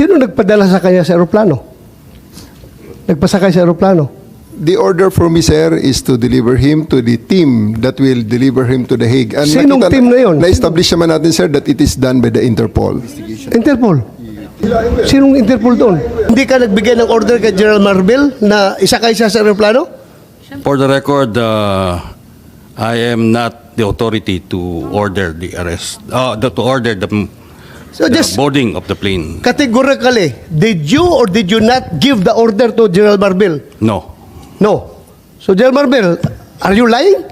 Sino nagpadala sa kanya sa aeroplano? Nagpasakay sa aeroplano? The order for me, sir, is to deliver him to the team that will deliver him to The Hague. And Sinong nakita- team na yun? Na-establish naman natin, sir, that it is done by the Interpol. Interpol. Sinong Interpol doon? Hindi ka nagbigay ng order kay General Marbil na isakay siya sa aeroplano? For the record, uh, I am not the authority to order the arrest, uh, the- to order the, So the just boarding of the plane. categorically, did you or did you not give the order to General Marbil? No. No. So General Marbil, are you lying?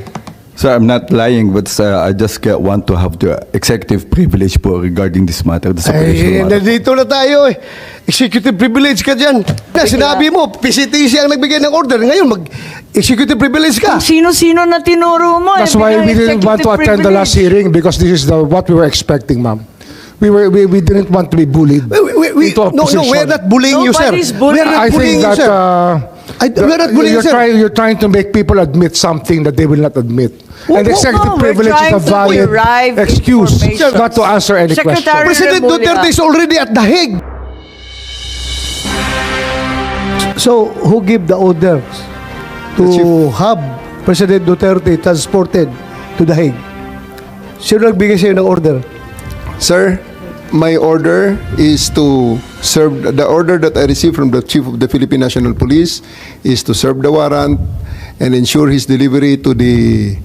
Sir, I'm not lying, but sir, I just uh, want to have the executive privilege po regarding this matter, the Ay, matter. nandito na tayo eh. Executive privilege ka dyan. Na sinabi mo, PCTC ang nagbigay ng order. Ngayon, mag-executive privilege ka. Sino-sino na tinuro mo? That's eh, why biglang we didn't want to executive attend the last privilege. hearing because this is the what we were expecting, ma'am. We were we, we didn't want to be bullied We, we, we, into a no, no, position. we're not bullying you, sir. Nobody's bullying. We're not I bullying think you, that sir. uh, I- we're not bullying you, you're sir. trying you're trying to make people admit something that they will not admit. Well, and well, executive no, privilege is trying a to valid excuse not to answer any Secretary- question. President Remulla. Duterte is already at the Hague. So, who gave the orders to have President Duterte transported to the Hague? Sino nagbigay sa'yo ng order? Sir, my order is to serve, the order that I received from the Chief of the Philippine National Police is to serve the warrant and ensure his delivery to the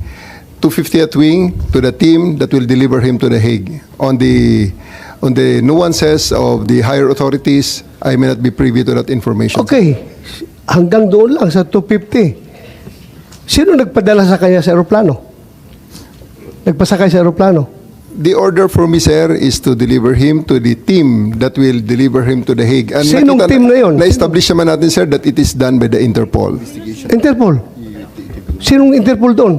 250th Wing, to the team that will deliver him to The Hague. On the, on the nuances of the higher authorities, I may not be privy to that information. Okay, hanggang doon lang sa 250. Sino nagpadala sa kanya sa aeroplano? Nagpasakay sa aeroplano? The order for me, sir, is to deliver him to the team that will deliver him to The Hague. And Sinong team na yun? Na-establish naman natin, sir, that it is done by the Interpol. Interpol. Sinong Interpol doon?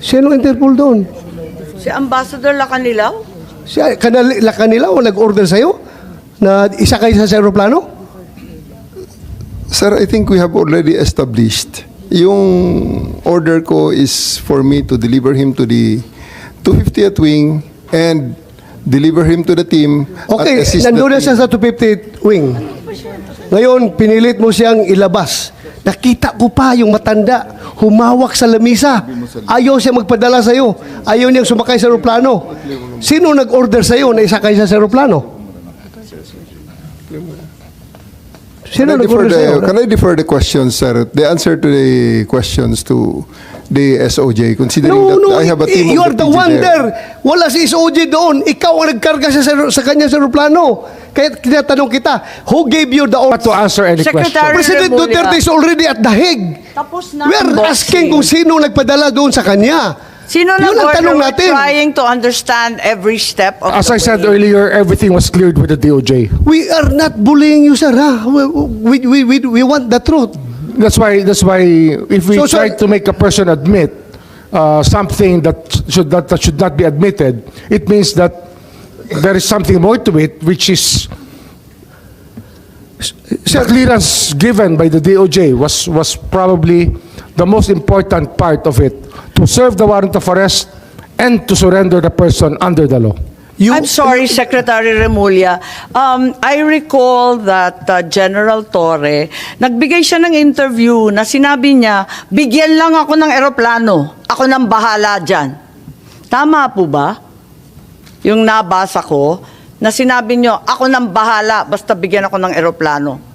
Sinong Interpol doon? Si Ambassador Lacanilaw? Si kanila kanila o nag-order sa'yo na isakay sa aeroplano? Sir, I think we have already established. Yung order ko is for me to deliver him to the 250th Wing and deliver him to the team. Okay, at assist the nandun na siya sa 250 wing. Ngayon, pinilit mo siyang ilabas. Nakita ko pa yung matanda, humawak sa lamisa. Ayaw siya magpadala sa'yo. Ayaw niyang sumakay sa aeroplano. Sino nag-order sa'yo na isakay siya sa aeroplano? Can Sino I, defer the, can I defer the questions, sir? The answer to the questions to the SOJ, considering No, that no, I have a team you are the the PG one there. there. Wala si SOG doon. Ikaw ang nagkarga siya sa, sa kanya sa aeroplano. Kaya tinatanong kita, who gave you the order? To answer any Secretary- question. President Remulla. Duterte is already at the Hague. Tapos na We are ang boxing. asking kung sino nagpadala doon sa kanya. Sino Yun ang tanong We're natin. trying to understand every step of As the I said way. earlier, everything was cleared with the DOJ. We are not bullying you, sir. Ha? We, we, we, we want the truth. That's why that's why if we So, sir- try to make a person admit uh, something that should that, that should not be admitted, it means that there is something more to it, which is the clearance given by the DOJ was was probably the most important part of it to serve the warrant of arrest and to surrender the person under the law. You, I'm sorry, Secretary Remulla. Um, I recall that uh, General Torre, nagbigay siya ng interview na sinabi niya, bigyan lang ako ng eroplano. Ako nang bahala dyan. Tama po ba? Yung nabasa ko, na sinabi niyo, ako nang bahala, basta bigyan ako ng eroplano.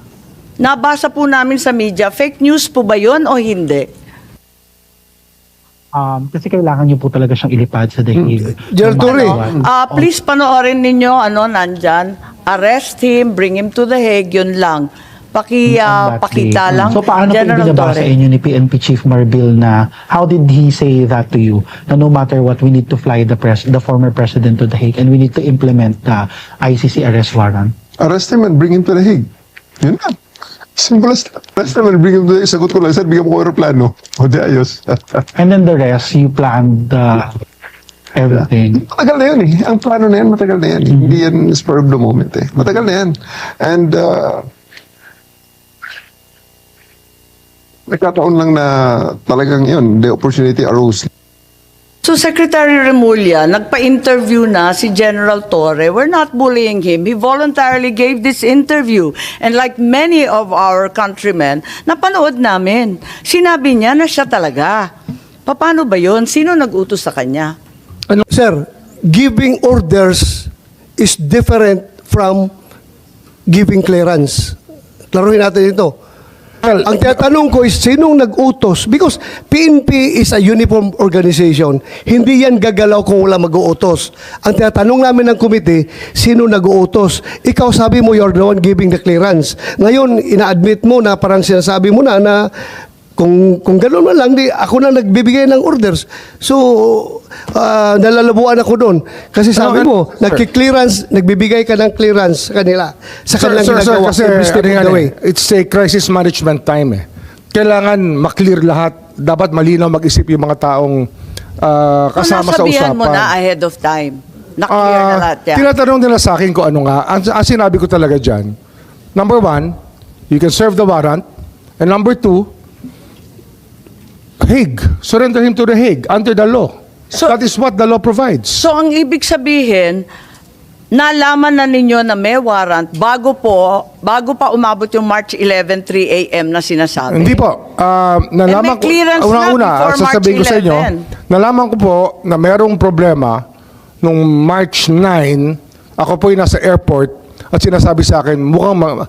Nabasa po namin sa media, fake news po ba yun o hindi? Um, kasi kailangan niyo po talaga siyang ilipad sa dahil. General Torre. Ah, please panoorin ninyo, ano, nandyan. Arrest him, bring him to the Hague, yun lang. Paki, ah, pakita lang. So paano po General ibinabasa Torre. inyo ni PNP Chief Marbil na how did he say that to you? Na no matter what, we need to fly the pres the former president to the Hague and we need to implement the ICC arrest warrant. Arrest him and bring him to The Hague. Yun lang. Simple as bring him to The Hague. Sagot ko lang, sir, bigyan mo ko aeroplano. O di ayos. And then the rest, you planned uh, everything. Matagal na yun eh. Ang plano na yan, matagal na yan. Hindi yan spur of the moment eh. Matagal na yan. And uh, nagkataon lang na talagang yun, the opportunity arose. So Secretary Remulla, nagpa-interview na si General Torre. We're not bullying him. He voluntarily gave this interview. And like many of our countrymen, napanood namin. Sinabi niya na siya talaga. Paano ba yon? Sino nag-utos sa kanya? Sir, giving orders is different from giving clearance. Klaruhin natin ito. Well, Ang tinatanong ko is, sinong nag-utos? Because PNP is a uniform organization. Hindi yan gagalaw kung wala mag-uutos. Ang tinatanong namin ng committee, sino nag-uutos? Ikaw sabi mo, you're the one giving the clearance. Ngayon, ina-admit mo na parang sinasabi mo na na kung kung gano'n man lang, di, ako na nagbibigay ng orders. So, ah, nalalabuan ako doon. Kasi sabi Ano, mo, sir. nagki-clearance, nagbibigay ka ng clearance sa kanila. Sa Sir, kanilang sir, sir, ginagawa. kasi every step ano yan the eh, way. it's a crisis management time eh. Kailangan maklear lahat. Dapat malinaw mag-isip yung mga taong ah, kasama sa usapan. mo na ahead of time. Na-clear na Ah, lahat yan. Tinatanong nila sa akin kung ano nga. Ang, ang sinabi ko talaga dyan, number one, you can serve the warrant. And number two, Hague. Surrender him to the Hague under the law. So- that is what the law provides. So ang ibig sabihin, nalaman na ninyo na may warrant bago po, bago pa umabot yung March 11, 3 a.m. na sinasabi. Hindi po. Ah, nalaman may clearance ko, na una-una, before March sasabihin ko sa inyo, 11. nalaman ko po na merong problema nung March 9, ako po nasa airport at sinasabi sa akin, mukhang ma-